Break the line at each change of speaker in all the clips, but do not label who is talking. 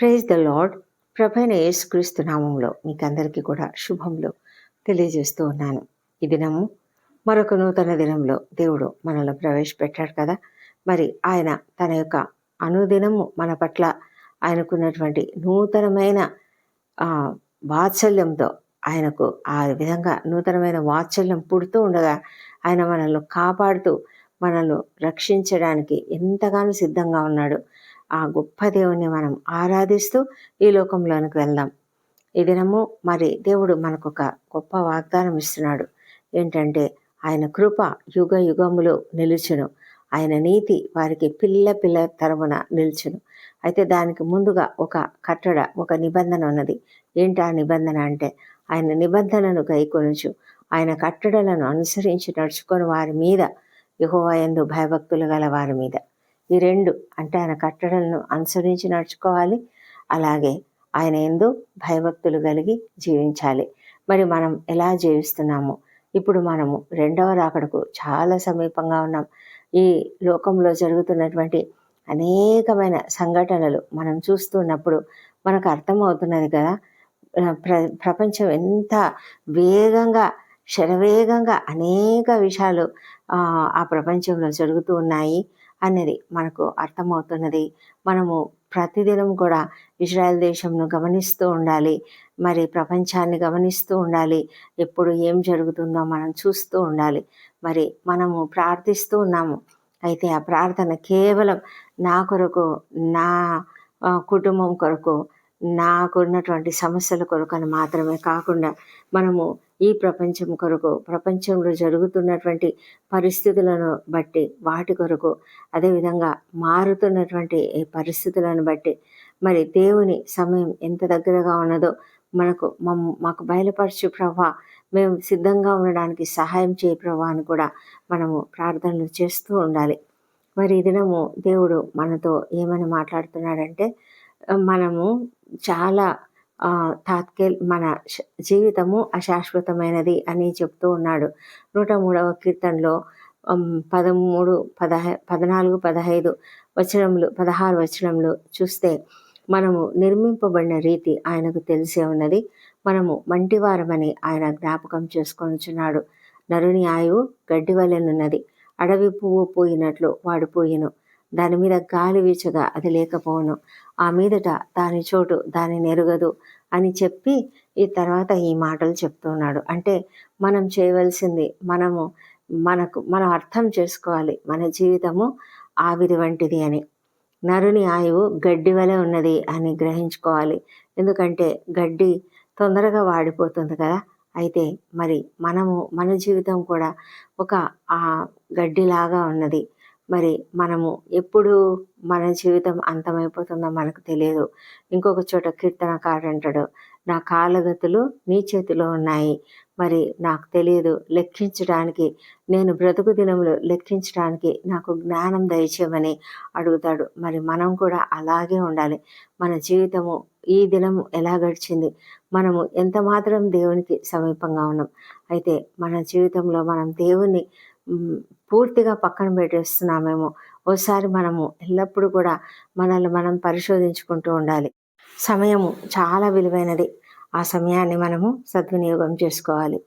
Praise the lord. ప్రభైన యేసుక్రీస్తు నామంలో మీకందరికీ కూడా శుభంలో తెలియజేస్తూ ఉన్నాను. ఈ దినము మరొక నూతన దినంలో దేవుడు మనలో ప్రవేశపెట్టాడు కదా. మరి ఆయన తన యొక్క అనుదినము మన పట్ల ఆయనకున్నటువంటి నూతనమైన వాత్సల్యంతో ఆయనకు ఆ విధంగా నూతనమైన వాత్సల్యం పుడుతూ ఉండగా ఆయన మనల్ని కాపాడుతూ మనల్ని రక్షించడానికి ఎంతగానో సిద్ధంగా ఉన్నాడు. ఆ గొప్ప దేవుణ్ణి మనం ఆరాధిస్తూ ఈ లోకంలోనికి వెళ్దాం. ఈ దినము మరి దేవుడు మనకు ఒక గొప్ప వాగ్దానం ఇస్తున్నాడు. ఏంటంటే ఆయన కృప యుగ యుగములు నిలుచును. ఆయన నీతి వారికి పిల్ల పిల్ల తరమున నిలుచును. అయితే దానికి ముందుగా ఒక కట్టడ ఒక నిబంధన ఉన్నది. ఏంటి ఆ నిబంధన అంటే ఆయన నిబంధనను గైకొనుచు ఆయన కట్టడలను అనుసరించి నడుచుకొని వారి మీద యహోవయందు భయభక్తులు గల వారి మీద. ఈ రెండు అంటే ఆయన కట్టడలను అనుసరించి నడుచుకోవాలి. అలాగే ఆయన ఎందు భయభక్తులు కలిగి జీవించాలి. మరి మనం ఎలా జీవిస్తున్నాము? ఇప్పుడు మనము రెండవ రాకడకు చాలా సమీపంగా ఉన్నాం. ఈ లోకంలో జరుగుతున్నటువంటి అనేకమైన సంఘటనలు మనం చూస్తున్నప్పుడు మనకు అర్థమవుతున్నది కదా ప్ర ప్రపంచం ఎంత వేగంగా శరవేగంగా అనేక విషయాలు ఆ ప్రపంచంలో జరుగుతూ ఉన్నాయి. అనేది మనకు అర్థమవుతున్నది. మనము ప్రతిదినం కూడా ఇజ్రాయెల్ దేశంను గమనిస్తూ ఉండాలి. మరి ప్రపంచాన్ని గమనిస్తూ ఉండాలి. ఎప్పుడు ఏం జరుగుతుందో మనం చూస్తూ ఉండాలి. మరి మనము ప్రార్థిస్తూ ఉన్నాము. అయితే ఆ ప్రార్థన కేవలం నా కొరకు నా కుటుంబం కొరకు నాకున్నటువంటి సమస్యల కొరకు అని మాత్రమే కాకుండా మనము ఈ ప్రపంచం కొరకు ప్రపంచంలో జరుగుతున్నటువంటి పరిస్థితులను బట్టి వాటి కొరకు అదేవిధంగా మారుతున్నటువంటి ఈ పరిస్థితులను బట్టి మరి దేవుని సమయం ఎంత దగ్గరగా ఉన్నదో మనకు మమ్ మాకు బయలుపరచు ప్రభా. మేము సిద్ధంగా ఉండడానికి సహాయం చేయ ప్రభా అని కూడా మనము ప్రార్థనలు చేస్తూ ఉండాలి. మరి ఈ దినము దేవుడు మనతో ఏమని మాట్లాడుతున్నాడంటే మనము చాలా తాత్కేల్ మన జీవితము అశాశ్వతమైనది అని చెప్తూ ఉన్నాడు. నూట మూడవ కీర్తనలో పదమూడు పదహ పద్నాలుగు పదహైదు వచనములు పదహారు వచనములు చూస్తే మనము నిర్మింపబడిన రీతి ఆయనకు తెలిసే ఉన్నది. మనము మంటివారమని ఆయన జ్ఞాపకం చేసుకొనుచున్నాడు. నరుని ఆయువు గడ్డి వలెనున్నది అడవి పువ్వు పోయినట్లు వాడిపోయిను దాని మీద గాలి వీచగా అది లేకపోవును. ఆ మీదట దాని చోటు దాని నెరుగదు అని చెప్పి ఈ తర్వాత ఈ మాటలు చెప్తున్నాడు అంటే మనం చేయవలసింది మనము మనకు మనం అర్థం చేసుకోవాలి మన జీవితము ఆవిరి వంటిది అని. నరుని ఆయువు గడ్డి వలె ఉన్నది అని గ్రహించుకోవాలి. ఎందుకంటే గడ్డి తొందరగా వాడిపోతుంది కదా. అయితే మరి మనము మన జీవితం కూడా ఒక ఆ గడ్డిలాగా ఉన్నది. మరి మనము ఎప్పుడు మన జీవితం అంతమైపోతుందో మనకు తెలియదు. ఇంకొక చోట కీర్తనకారుడు అంటాడు నా కాళ్ళగతులు నీ చేతిలో ఉన్నాయి. మరి నాకు తెలియదు లెక్కించడానికి నేను బ్రతుకు దినములు లెక్కించడానికి నాకు జ్ఞానం దయచేయమని అడుగుతాడు. మరి మనం కూడా అలాగే ఉండాలి. మన జీవితము ఈ దినము ఎలా గడిచింది? మనము ఎంత మాత్రం దేవునికి సమీపంగా ఉన్నాం. అయితే మన జీవితంలో మనం దేవుని పూర్తిగా పక్కన పెట్టేస్తున్నామేమో. ఓసారి మనము ఎల్లప్పుడూ కూడా మనల్ని మనం పరిశోధించుకుంటూ ఉండాలి. సమయము చాలా విలువైనది. ఆ సమయాన్ని మనము సద్వినియోగం చేసుకోవాలి.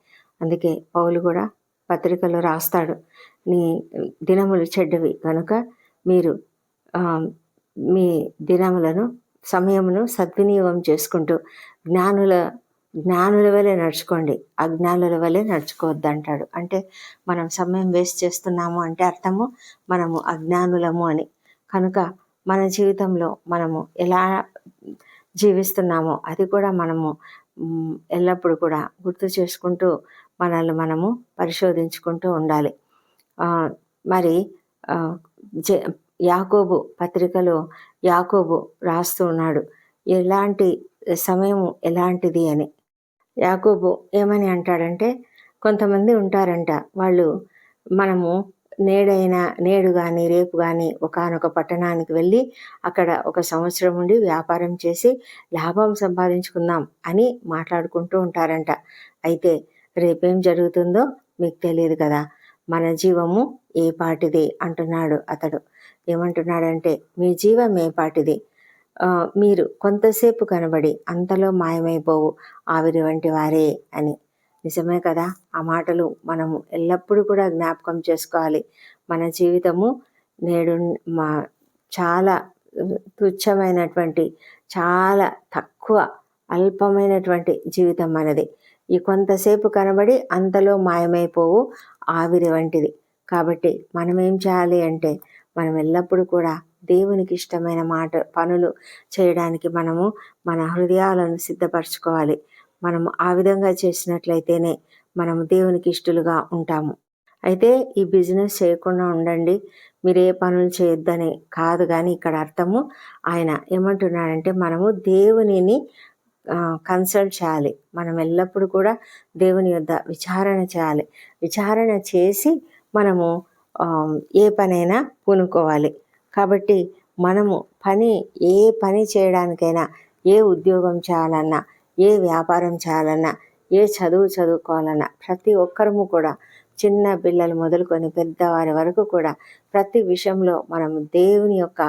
అందుకే పౌలు కూడా పత్రికలో రాస్తాడు నీ దినములు చెడ్డవి కనుక మీరు మీ దినములను సమయమును సద్వినియోగం చేసుకుంటూ జ్ఞానుల జ్ఞానుల వలె నడుచుకోండి. అజ్ఞానుల వలె నడుచుకోవద్దు అంటాడు అంటే మనం సమయం వేస్ట్ చేస్తున్నాము అంటే అర్థము మనము అజ్ఞానులము అని. కనుక మన జీవితంలో మనము ఎలా జీవిస్తున్నామో అది కూడా మనము ఎల్లప్పుడూ కూడా గుర్తు చేసుకుంటూ మనల్ని మనము పరిశోధించుకుంటూ ఉండాలి. మరి జ యాకోబు పత్రికలో యాకోబు రాస్తూ ఉన్నాడు. ఎలాంటి సమయం ఎలాంటిది అని. యాకోబు ఏమని అంటాడంటే కొంతమంది ఉంటారంట. వాళ్ళు మనము నేడైనా నేడు కానీ రేపు కానీ ఒకానొక పట్టణానికి వెళ్ళి అక్కడ ఒక సంవత్సరం ఉండి వ్యాపారం చేసి లాభం సంపాదించుకుందాం అని మాట్లాడుకుంటూ ఉంటారంట. అయితే రేపేం జరుగుతుందో మీకు తెలియదు కదా. మన జీవము ఏ పాటిది? అంటున్నాడు అతడు. ఏమంటున్నాడంటే మీ జీవం ఏ పాటిది? మీరు కొంతసేపు కనబడి అంతలో మాయమైపోవు ఆవిరి వంటి వారే అని. నిజమే కదా? ఆ మాటలు మనము ఎల్లప్పుడూ కూడా జ్ఞాపకం చేసుకోవాలి. మన జీవితము నేడు మా చాలా తుచ్చమైనటువంటి చాలా తక్కువ అల్పమైనటువంటి జీవితం మనది. ఈ కొంతసేపు కనబడి అంతలో మాయమైపోవు ఆవిరి వంటిది. కాబట్టి మనం ఏం చేయాలి అంటే మనం ఎల్లప్పుడూ కూడా దేవునికి ఇష్టమైన మాట పనులు చేయడానికి మనము మన హృదయాలను సిద్ధపరచుకోవాలి. మనము ఆ విధంగా చేసినట్లయితేనే మనము దేవునికి ఇష్టలుగా ఉంటాము. అయితే ఈ బిజినెస్ చేయకుండా ఉండండి. మీరు ఏ పనులు చేయొద్దని కాదు కానీ ఇక్కడ అర్థము ఆయన ఏమంటున్నాడంటే మనము దేవునిని కన్సల్ట్ చేయాలి. మనం ఎల్లప్పుడూ కూడా దేవుని యొద్ద విచారణ చేయాలి. విచారణ చేసి మనము ఏ పనైనా పూనుకోవాలి. కాబట్టి మనము పని ఏ పని చేయడానికైనా ఏ ఉద్యోగం చేయాలన్నా ఏ వ్యాపారం చేయాలన్నా ఏ చదువు చదువుకోవాలన్నా ప్రతి ఒక్కరము కూడా చిన్న పిల్లలు మొదలుకొని పెద్దవారి వరకు కూడా ప్రతి విషయంలో మనము దేవుని యొక్క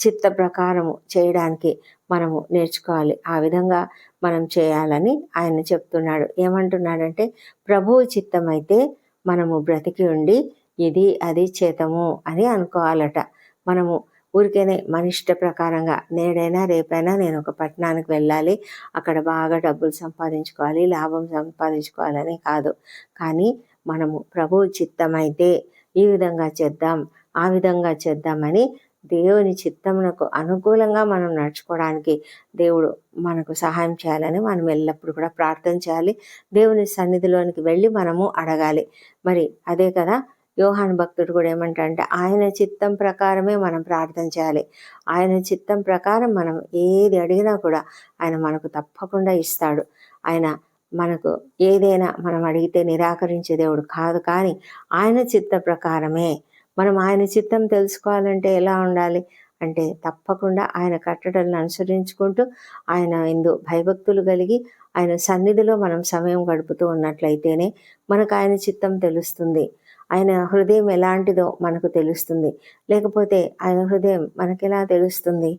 చిత్త ప్రకారము చేయడానికి మనము నేర్చుకోవాలి. ఆ విధంగా మనం చేయాలని ఆయన చెప్తున్నాడు. ఏమంటున్నాడంటే ప్రభువు చిత్తమైతే మనము బ్రతికి ఉండి ఇది అది చేతము అని అనుకోవాలట. మనము ఊరికేనే మన ఇష్ట ప్రకారంగా నేడైనా రేపైనా నేను ఒక పట్టణానికి వెళ్ళాలి. అక్కడ బాగా డబ్బులు సంపాదించుకోవాలి లాభం సంపాదించుకోవాలని కాదు. కానీ మనము ప్రభు చిత్తమైతే ఈ విధంగా చేద్దాం ఆ విధంగా చేద్దామని దేవుని చిత్తమునకు అనుకూలంగా మనం నడుచుకోవడానికి దేవుడు మనకు సహాయం చేయాలని మనం ఎల్లప్పుడూ కూడా ప్రార్థన చేయాలి. దేవుని సన్నిధిలోనికి వెళ్ళి మనము అడగాలి. మరి అదే కదా యోహాన్ భక్తుడు కూడా ఏమంటాడంటే ఆయన చిత్తం ప్రకారమే మనం ప్రార్థన చేయాలి. ఆయన చిత్తం ప్రకారం మనం ఏది అడిగినా కూడా ఆయన మనకు తప్పకుండా ఇస్తాడు. ఆయన మనకు ఏదైనా మనం అడిగితే నిరాకరించే దేవుడు కాదు కానీ ఆయన చిత్త ప్రకారమే. మనం ఆయన చిత్తం తెలుసుకోవాలంటే ఎలా ఉండాలి? అంటే తప్పకుండా ఆయన కట్టడలను అనుసరించుకుంటూ ఆయన ఎందు భయభక్తులు కలిగి ఆయన సన్నిధిలో మనం సమయం గడుపుతూ ఉన్నట్లయితేనే మనకు ఆయన చిత్తం తెలుస్తుంది. ఆయన హృదయం ఎలాంటిదో మనకు తెలుస్తుంది. లేకపోతే ఆయన హృదయం మనకెలా తెలుస్తుంది?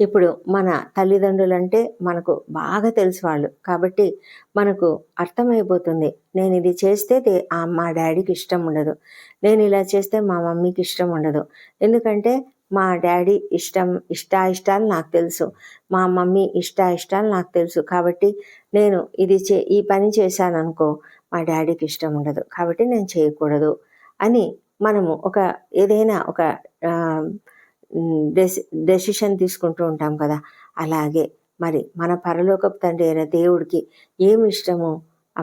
ఇప్పుడు మన తల్లిదండ్రులంటే మనకు బాగా తెలుసు వాళ్ళు. కాబట్టి మనకు అర్థమైపోతుంది. నేను ఇది చేస్తే ఆ మా డాడీకి ఇష్టం ఉండదు. నేను ఇలా చేస్తే మా మమ్మీకి ఇష్టం ఉండదు. ఎందుకంటే మా డాడీ ఇష్టం ఇష్టాయిష్టాలు నాకు తెలుసు. మా మమ్మీ ఇష్టాయిష్టాలు నాకు తెలుసు. కాబట్టి నేను ఇది చే ఈ పని చేశాను అనుకో మా డాడీకి ఇష్టం ఉండదు. కాబట్టి నేను చేయకూడదు. అని మనము ఒక ఏదైనా ఒక డెసి డెసిషన్ తీసుకుంటూ ఉంటాం కదా. అలాగే మరి మన పరలోకపు తండ్రి అయిన దేవుడికి ఏమి ఇష్టమో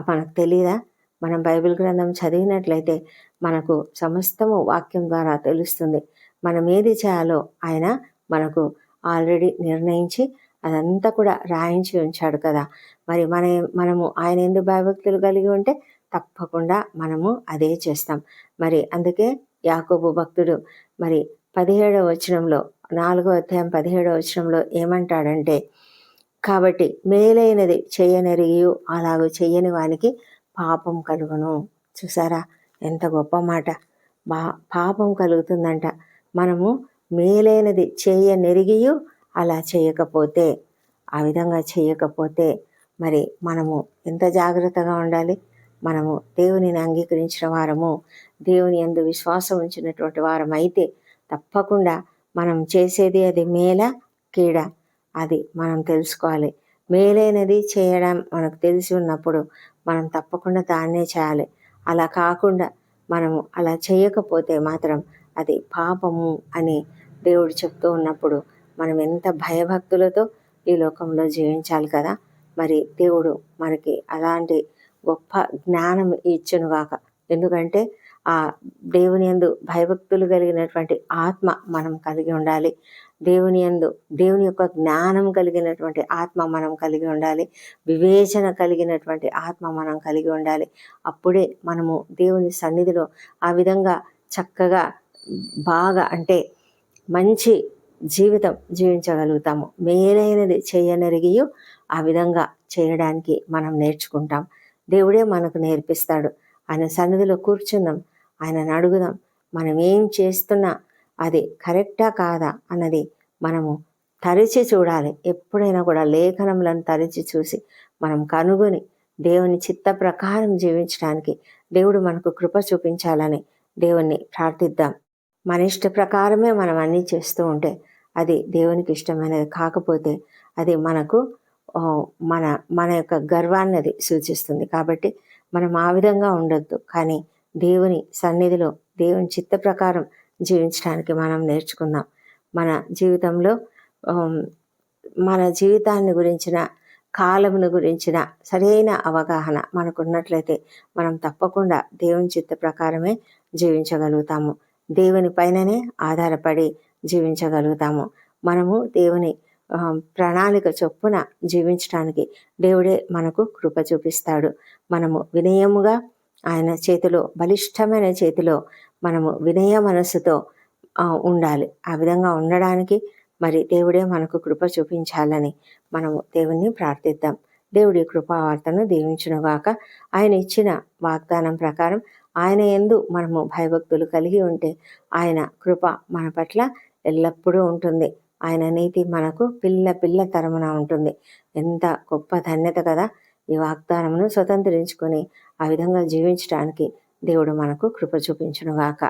మనకు తెలియదా మనం బైబిల్ గ్రంథం చదివినట్లయితే మనకు సమస్తము వాక్యం ద్వారా తెలుస్తుంది. మనం ఏది చేయాలో ఆయన మనకు ఆల్రెడీ నిర్ణయించి అదంతా కూడా రాయించి ఉంచాడు కదా. మరి మన మనము ఆయన ఎందుకు భయభక్తులు కలిగి ఉంటే తప్పకుండా మనము అదే చేస్తాం. మరి అందుకే యాకోబు భక్తుడు మరి పదిహేడవ వచనంలో నాలుగో అధ్యాయం పదిహేడవ వచనంలో ఏమంటాడంటే కాబట్టి మేలైనది చేయనెరిగి అలాగూ చెయ్యని వానికి పాపం కలుగును. చూసారా? ఎంత గొప్ప మాట. బా పాపం కలుగుతుందంట. మనము మేలైనది చేయనెరిగియు అలా చేయకపోతే ఆ విధంగా చేయకపోతే మరి మనము ఎంత జాగ్రత్తగా ఉండాలి? మనము దేవునిని అంగీకరించిన వారము దేవుని యందు విశ్వాసం ఉంచినటువంటి వారం అయితే తప్పకుండా మనం చేసేది అది మేల కీడ. అది మనం తెలుసుకోవాలి. మేలైనది చేయడం మనకు తెలిసి ఉన్నప్పుడు మనం తప్పకుండా దాన్నే చేయాలి. అలా కాకుండా మనము అలా చేయకపోతే మాత్రం అది పాపము అని దేవుడు చెప్తూ ఉన్నప్పుడు మనం ఎంత భయభక్తులతో ఈ లోకంలో జీవించాలి కదా. మరి దేవుడు మనకి అలాంటి గొప్ప జ్ఞానం ఇచ్చునుగాక ఎందుకంటే ఆ దేవుని యందు భయభక్తులు కలిగినటువంటి ఆత్మ మనం కలిగి ఉండాలి. దేవుని యందు దేవుని యొక్క జ్ఞానం కలిగినటువంటి ఆత్మ మనం కలిగి ఉండాలి. వివేచన కలిగినటువంటి ఆత్మ మనం కలిగి ఉండాలి. అప్పుడే మనము దేవుని సన్నిధిలో ఆ విధంగా చక్కగా బాగా అంటే మంచి జీవితం జీవించగలుగుతాము. మేలైనది చేయనరిగియు ఆ విధంగా చేయడానికి మనం నేర్చుకుంటాం. దేవుడే మనకు నేర్పిస్తాడు. ఆయన సన్నిధిలో కూర్చుందాం. ఆయనను అడుగుదాం. మనం ఏం చేస్తున్నా అది కరెక్టా కాదా అన్నది మనము తరిచి చూడాలి. ఎప్పుడైనా కూడా లేఖనములను తరిచి చూసి మనం కనుగొని దేవుని చిత్త ప్రకారం జీవించడానికి దేవుడు మనకు కృప చూపించాలని దేవుణ్ణి ప్రార్థిద్దాం. మన ఇష్ట ప్రకారమే మనం అన్నీ చేస్తూ ఉంటే అది దేవునికి ఇష్టమైనది కాకపోతే అది మనకు మన మన యొక్క గర్వాన్ని అది సూచిస్తుంది. కాబట్టి మనం ఆ విధంగా ఉండొద్దు. కానీ దేవుని సన్నిధిలో దేవుని చిత్త ప్రకారం జీవించడానికి మనం నేర్చుకుందాం. మన జీవితంలో మన జీవితాన్ని గురించిన కాలమును గురించిన సరైన అవగాహన మనకున్నట్లయితే మనం తప్పకుండా దేవుని చిత్త ప్రకారమే జీవించగలుగుతాము. దేవుని పైననే ఆధారపడి జీవించగలుగుతాము. మనము దేవుని ప్రణాళిక చొప్పున జీవించడానికి దేవుడే మనకు కృప చూపిస్తాడు. మనము వినయముగా ఆయన చేతిలో బలిష్టమైన చేతిలో మనము వినయ మనస్సుతో ఉండాలి. ఆ విధంగా ఉండడానికి మరి దేవుడే మనకు కృప చూపించాలని మనము దేవుణ్ణి ప్రార్థిద్దాం. దేవుడి కృపావార్తను దీవించునుగాక. ఆయన ఇచ్చిన వాగ్దానం ప్రకారం ఆయన ఎందు మనము భయభక్తులు కలిగి ఉంటే ఆయన కృప మన పట్ల ఎల్లప్పుడూ ఉంటుంది. ఆయన నీతి మనకు పిల్ల పిల్ల తరమున ఉంటుంది. ఎంత గొప్ప ధన్యత కదా ఈ వాగ్దానమును స్వతంత్రించుకొని ఆ విధంగా జీవించడానికి దేవుడు మనకు కృప చూపించునుగాక.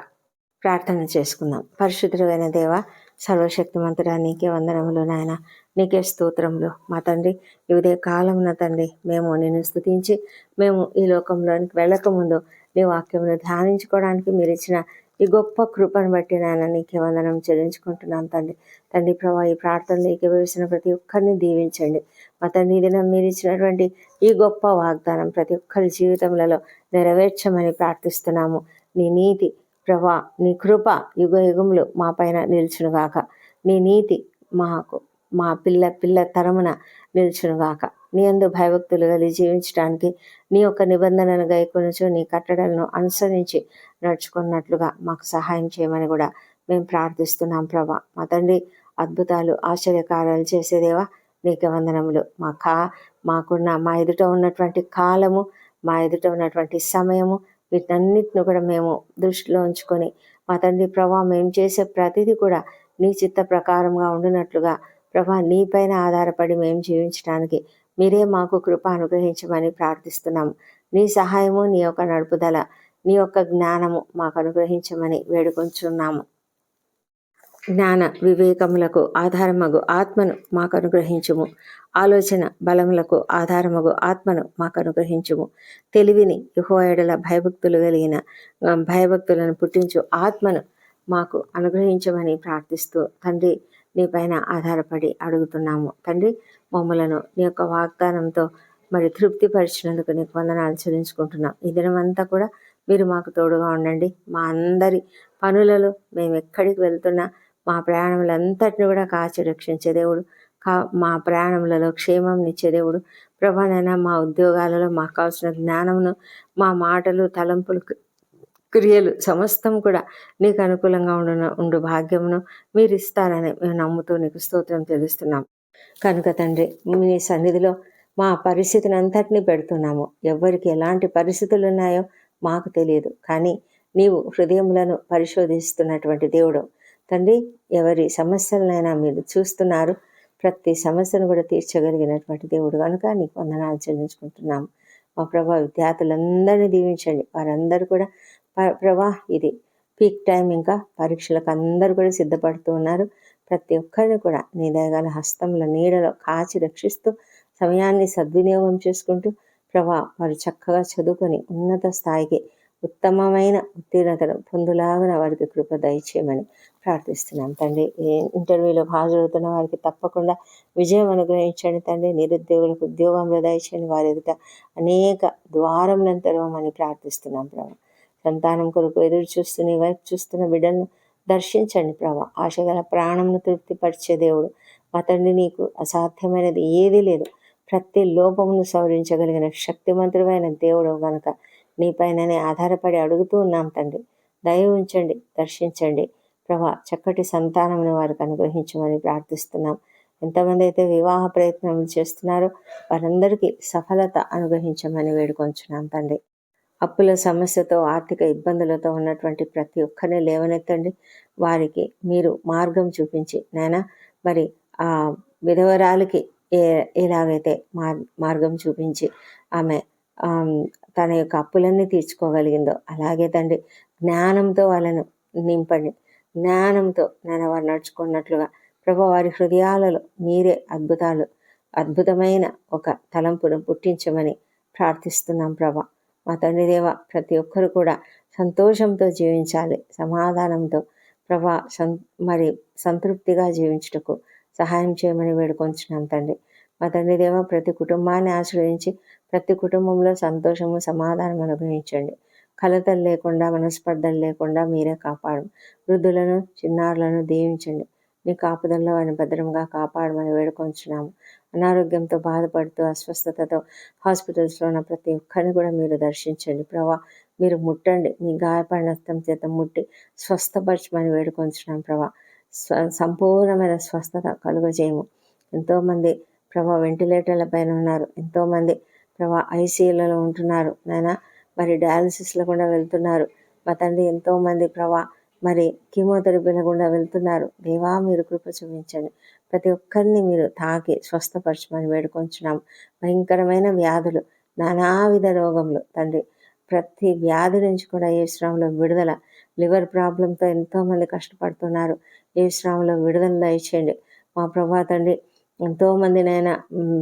ప్రార్థన చేసుకుందాం. పరిశుద్ధమైన దేవ సర్వశక్తిమంతుడా నీకే వందనములు నాయన. నీకే స్తోత్రములు. మా తండ్రి ఇదే కాలమున తండ్రి మేము నిన్ను స్తుతించి మేము ఈ లోకంలోనికి వెళ్ళకముందు నీ వాక్యమును ధ్యానించుకోవడానికి మీరు ఇచ్చిన ఈ గొప్ప కృపను బట్టి నాయన నీకే వందనం చెల్లించుకుంటున్నాను తండ్రి. తండ్రి ప్రభా ఈ ప్రార్థనలు ఏకీభవిస్తున్న ప్రతి ఒక్కరిని దీవించండి. మా తండ్రి దినం మీరు ఇచ్చినటువంటి ఈ గొప్ప వాగ్దానం ప్రతి ఒక్కరి జీవితములలో నెరవేర్చమని ప్రార్థిస్తున్నాము. నీ నీతి ప్రభా నీ కృప యుగ యుగములు మా పైన నిల్చునుగాక నీ నీతి మాకు మా పిల్ల పిల్ల తరమున నిల్చునుగాక నీ అందు భయభక్తులు కలిగి జీవించడానికి నీ యొక్క నిబంధనను గైకొనచు నీ కట్టడలను అనుసరించి నడుచుకున్నట్లుగా మాకు సహాయం చేయమని కూడా మేము ప్రార్థిస్తున్నాం ప్రభా. మా తండ్రి అద్భుతాలు ఆశ్చర్యకార్యాలు చేసేదేవా నీకు వందనములు. మా కా మాకున్న మా ఎదుట ఉన్నటువంటి కాలము మా ఎదుట ఉన్నటువంటి సమయము వీటన్నిటిని కూడా మేము దృష్టిలో ఉంచుకొని మా తండ్రి ప్రభా మేము చేసే ప్రతిదీ కూడా నీ చిత్త ప్రకారంగా ఉండినట్లుగా ప్రభా నీపైన ఆధారపడి మేము జీవించడానికి మీరే మాకు కృప అనుగ్రహించమని ప్రార్థిస్తున్నాము. నీ సహాయము నీ యొక్క నడుపుదల నీ యొక్క జ్ఞానము మాకు అనుగ్రహించమని వేడుకొంచున్నాము. జ్ఞాన వివేకములకు ఆధారమగు ఆత్మను మాకు అనుగ్రహించుము ఆలోచన బలములకు ఆధారమగు ఆత్మను మాకు అనుగ్రహించుము తెలివిని యుహోయడల భయభక్తులు కలిగిన భయభక్తులను పుట్టించు ఆత్మను మాకు అనుగ్రహించమని ప్రార్థిస్తూ తండ్రి నీ పైన ఆధారపడి అడుగుతున్నాము. తండ్రి మమ్మలను నీ యొక్క వాగ్దానంతో మరి తృప్తిపరిచినందుకు నీకు వందనాలు చెల్లించుకుంటున్నాం. ఈ దినమంతా కూడా మీరు మాకు తోడుగా ఉండండి. మా అందరి పనులలో మేము ఎక్కడికి వెళ్తున్నా మా ప్రయాణములంతటిని కూడా కాచి రక్షించే దేవుడు. కా మా ప్రయాణములలో క్షేమంనిచ్చే దేవుడు. ప్రభానైనా మా ఉద్యోగాలలో మాకు కావాల్సిన జ్ఞానమును మా మాటలు తలంపులు క్రియలు సమస్తం కూడా నీకు అనుకూలంగా ఉండు ఉండు భాగ్యమును మీరు ఇస్తారని మేము నమ్ముతూ నీకు స్తోత్రం తెలుస్తున్నాం కనుక తండ్రి మీ సన్నిధిలో మా పరిస్థితిని అంతటినీ పెడుతున్నాము. ఎవరికి ఎలాంటి పరిస్థితులు ఉన్నాయో మాకు తెలియదు. కానీ నీవు హృదయములను పరిశోధిస్తున్నటువంటి దేవుడు. తండ్రి ఎవరి సమస్యలనైనా మీరు చూస్తున్నారు. ప్రతి సమస్యను కూడా తీర్చగలిగినటువంటి దేవుడు. కనుక నీకు వందనాలు చెల్లించుకుంటున్నాము మా ప్రభా విద్యార్థులందరినీ దీవించండి. వారందరూ కూడా ప- ప్రభా ఇది పీక్ టైం ఇంకా పరీక్షలకు అందరూ కూడా సిద్ధపడుతూ ఉన్నారు. ప్రతి ఒక్కరిని కూడా నీ దయగల హస్తముల నీడలో కాచి రక్షిస్తూ సమయాన్ని సద్వినియోగం చేసుకుంటూ ప్రభా వారు చక్కగా చదువుకొని ఉన్నత స్థాయికి ఉత్తమమైన ఉత్తీర్ణతను పొందులాగన వారికి కృప దయచేయమని ప్రార్థిస్తున్నాం. తండ్రి ఇంటర్వ్యూలో హాజరవుతున్న వారికి తప్పకుండా విజయం అనుగ్రహించండి తండ్రి. నిరుద్యోగులకు ఉద్యోగంలో దయచేయండి. వారి ఎదుట అనేక ద్వారములను తెరవమని ప్రార్థిస్తున్నాం ప్రభా. సంతానం కొరకు ఎదురు చూస్తున్న వైపు చూస్తున్న బిడ్డలను దర్శించండి ప్రభా. ఆశగల ప్రాణంను తృప్తిపరిచే దేవుడు మా తండ్రి నీకు అసాధ్యమైనది ఏదీ లేదు. ప్రతి లోపమును సవరించగలిగిన శక్తివంతుడైన దేవుడు కనుక నీపైననే ఆధారపడి అడుగుతూ ఉన్నాం తండ్రి. దయ ఉంచండి దర్శించండి. ప్రభా చక్కటి సంతానమును వారికి అనుగ్రహించమని ప్రార్థిస్తున్నాం. ఎంతమంది అయితే వివాహ ప్రయత్నం చేస్తున్నారో వారందరికీ సఫలత అనుగ్రహించమని వేడుకొంచున్నాం తండ్రి. అప్పుల సమస్యతో ఆర్థిక ఇబ్బందులతో ఉన్నటువంటి ప్రతి ఒక్కరిని లేవనెత్తండి. వారికి మీరు మార్గం చూపించి నేనా మరి ఆ విధవరాలకి ఏ ఎలాగైతే మార్ మార్గం చూపించి ఆమె తన యొక్క అప్పులన్నీ తీర్చుకోగలిగిందో. అలాగే తండ్రి జ్ఞానంతో వాళ్ళను నింపండి. జ్ఞానంతో నేను వారు నడుచుకున్నట్లుగా ప్రభు వారి హృదయాలలో మీరే అద్భుతాలు అద్భుతమైన ఒక తలంపును పుట్టించమని ప్రార్థిస్తున్నాం ప్రభా. మా తండ్రి దేవ ప్రతి ఒక్కరు కూడా సంతోషంతో జీవించాలి సమాధానంతో ప్రభా సం మరి సంతృప్తిగా జీవించుటకు సహాయం చేయమని వేడుకొంచున్నాం తండ్రి. మా తండ్రి దేవ ప్రతి కుటుంబాన్ని ఆశ్రయించి ప్రతి కుటుంబంలో సంతోషము సమాధానం అనుగ్రహించండి కలతలు లేకుండా మనస్పర్ధలు లేకుండా మీరే కాపాడు. వృద్ధులను చిన్నారులను దీవించండి. మీ కాపుదల్లో వారిని భద్రంగా కాపాడమని వేడుకొంచున్నాము. అనారోగ్యంతో బాధపడుతూ అస్వస్థతతో హాస్పిటల్స్లో ఉన్న ప్రతి ఒక్కరిని కూడా మీరు దర్శించండి. ప్రభా మీరు ముట్టండి. మీ గాయపడిన చేత ముట్టి స్వస్థపరచమని వేడుకొంచున్నాం ప్రభా. స్వ సంపూర్ణమైన స్వస్థత కలుగజేయము. ఎంతోమంది ప్రభా వెంటిలేటర్ల పైన ఉన్నారు. ఎంతోమంది ప్రభా ఐసీయూలలో ఉంటున్నారు. నాయన మరి డయాలసిస్లో కూడా వెళ్తున్నారు. మా తండ్రి ఎంతోమంది ప్రభా మరి కీమోథెరపీల గుండా వెళ్తున్నారు. దేవా మీరు కృప చూపించండి. ప్రతి ఒక్కరిని మీరు తాకి స్వస్థపరచమని వేడుకొంచున్నాం భయంకరమైన వ్యాధులు నానావిధ రోగములు. తండ్రి ప్రతి వ్యాధి నుంచి కూడా ఏ శ్రమంలో విడుదల. లివర్ ప్రాబ్లంతో ఎంతోమంది కష్టపడుతున్నారు. ఏ శ్రమంలో విడుదల దయచేయండి. మా ప్రభా తండ్రి ఎంతోమందినైనా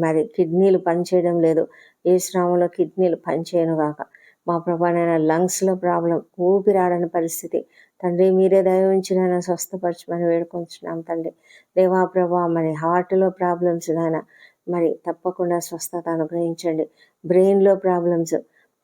మరి కిడ్నీలు పనిచేయడం లేదు. ఏ శ్రమంలో కిడ్నీలు పనిచేయను కాక మా ప్రభానైనా లంగ్స్లో ప్రాబ్లం ఊపిరాడని పరిస్థితి. తండ్రి మీరే దయ నాయన స్వస్థపరచమని వేడుకుంటున్నాం తండ్రి. దేవా ప్రభా మరి హార్ట్లో ప్రాబ్లమ్స్ నాయన మరి తప్పకుండా స్వస్థత అనుగ్రహించండి. బ్రెయిన్లో ప్రాబ్లమ్స్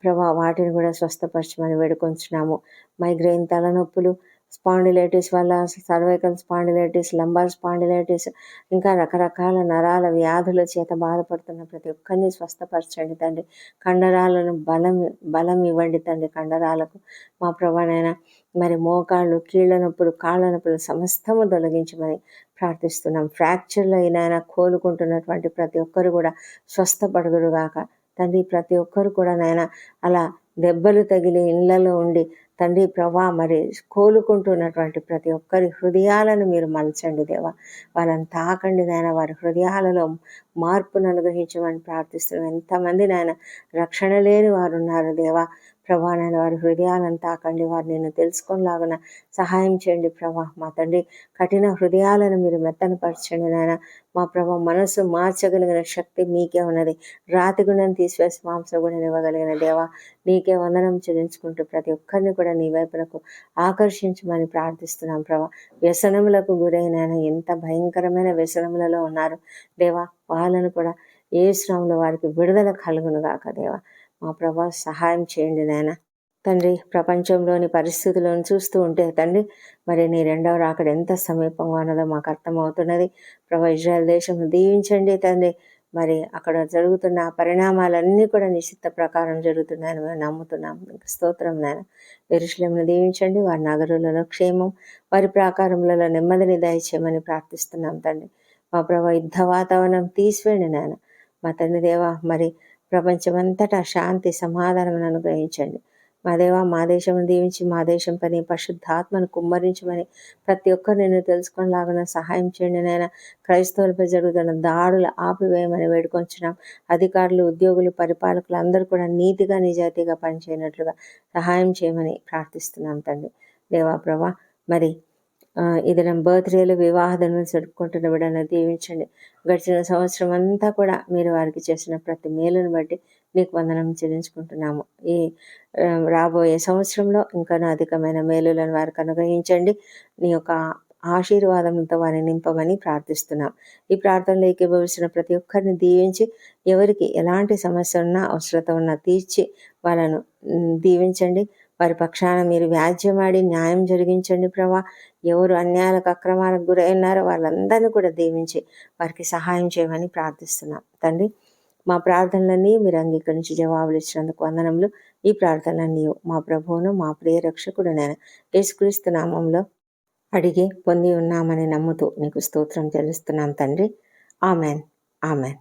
ప్రభా వాటిని కూడా స్వస్థపరచమని వేడుకొంచున్నాము. మైగ్రెయిన్ తలనొప్పులు స్పాండిలైటిస్ వల్ల సర్వైకల్ స్పాండిలైటిస్ లంబార్ స్పాండిలైటిస్ ఇంకా రకరకాల నరాల వ్యాధుల చేత బాధపడుతున్న ప్రతి ఒక్కరిని స్వస్థపరచండి తండ్రి. కండరాలను బలం బలం ఇవ్వండి తండ్రి కండరాలకు. మా ప్రభానైనా మరి మోకాళ్ళు కీళ్ళ నొప్పులు కాళ్ళ నొప్పులు సమస్తము తొలగించమని ప్రార్థిస్తున్నాం. ఫ్రాక్చర్లు అయినా కోలుకుంటున్నటువంటి ప్రతి ఒక్కరు కూడా స్వస్థపడుదురుగాక తండ్రి ప్రతి ఒక్కరు కూడా నాయన అలా దెబ్బలు తగిలి ఇళ్ళలో ఉండి తండ్రి ప్రభా మరి కోలుకుంటున్నటువంటి ప్రతి ఒక్కరి హృదయాలను మీరు మలచండి దేవా. వాళ్ళని తాకండి నాయన వారి హృదయాలలో మార్పును అనుగ్రహించమని ప్రార్థిస్తున్నాం. ఎంతమంది నాయన రక్షణ లేని వారు ఉన్నారు దేవా. ప్రభా నేను వారి హృదయాలను తాకండి. వారు నేను తెలుసుకునేలాగా సహాయం చేయండి ప్రభా. మా తండ్రి కఠిన హృదయాలను మీరు మెత్తనపరచండి నాయన. మా ప్రభా మనసు మార్చగలిగిన శక్తి మీకే ఉన్నది. రాతి గుణం తీసివేసి మాంస గుణం ఇవ్వగలిగిన దేవా నీకే వందనం చెల్లించుకుంటూ ప్రతి ఒక్కరిని కూడా నీ వైపునకు ఆకర్షించమని ప్రార్థిస్తున్నాం ప్రభా. వ్యసనములకు గురైన ఎంత భయంకరమైన వ్యసనములలో ఉన్నారు. దేవా వాళ్ళను కూడా ఏ శ్రమంలో వారికి విడుదల కలుగును గాక దేవా. మా ప్రభా సహాయం చేయండి నాయన. తండ్రి ప్రపంచంలోని పరిస్థితులను చూస్తూ ఉంటే తండ్రి మరి నీ రెండవ రాకడ ఎంత సమీపంగా ఉన్నదో మాకు అర్థమవుతున్నది. ప్రభా ఇజ్రాయల్ దేశం దీవించండి తండ్రి. మరి అక్కడ జరుగుతున్న పరిణామాలన్నీ కూడా నిశ్చిత ప్రకారం జరుగుతున్నాయని మేము నమ్ముతున్నాం. మీకు స్తోత్రం నాయన. ఎరుషులేమును దీవించండి వారి నగరులలో క్షేమం వారి ప్రాకారములలో నెమ్మదిని దయచేయమని ప్రార్థిస్తున్నాం తండ్రి. మా ప్రభా యుద్ధ వాతావరణం తీసివేయండి నాయన. మా తండ్రి దేవా మరి ప్రపంచమంతటా శాంతి సమాధానం అనుగ్రహించండి. మా దేవ మా దేశం దీవించి మా దేశం పని పరిశుద్ధాత్మను కుమ్మరించమని ప్రతి ఒక్కరు నేను తెలుసుకునేలాగా సహాయం చేయండి నాయన. క్రైస్తవులపై జరుగుతున్న దాడులు ఆపివేయమని వేడుకొంచున్నాం. అధికారులు ఉద్యోగులు పరిపాలకులు అందరూ కూడా నీతిగా నిజాయితీగా పనిచేయనట్లుగా సహాయం చేయమని ప్రార్థిస్తున్నాం తండ్రి. దేవా ప్రభా మరి ఇది నా బర్త్డేలు వివాహ దినం జరుపుకుంటున్న బిడ్డను దీవించండి. గడిచిన సంవత్సరం అంతా కూడా మీరు వారికి చేసిన ప్రతి మేలును బట్టి నీకు వందనం చెల్లించుకుంటున్నాము. ఈ రాబోయే సంవత్సరంలో ఇంకా అధికమైన మేలులను వారికి అనుగ్రహించండి. నీ యొక్క ఆశీర్వాదంతో వారిని నింపమని ప్రార్థిస్తున్నాం. ఈ ప్రార్థనలో ఏకీభవిస్తున్న ప్రతి ఒక్కరిని దీవించి ఎవరికి ఎలాంటి సమస్య ఉన్నా అవసరత ఉన్నా తీర్చి వాళ్ళను దీవించండి. వారి పక్షాన మీరు వ్యాజ్యమాడి న్యాయం జరిగించండి ప్రభా. ఎవరు అన్యాయాలకు అక్రమాలకు గురైనారో వాళ్ళందరినీ కూడా దీవించి వారికి సహాయం చేయమని ప్రార్థిస్తున్నాం. తండ్రి మా ప్రార్థనలన్నీ మీరు అంగీకరించి జవాబులు ఇచ్చినందుకు వందనములు. ఈ ప్రార్థనలన్నీ మా ప్రభువును మా ప్రియ రక్షకుడు నేను యేసుక్రీస్తు నామంలో అడిగి పొంది ఉన్నామని నమ్ముతూ నీకు స్తోత్రం చెల్లిస్తున్నాం తండ్రి. ఆమెన్. ఆమెన్.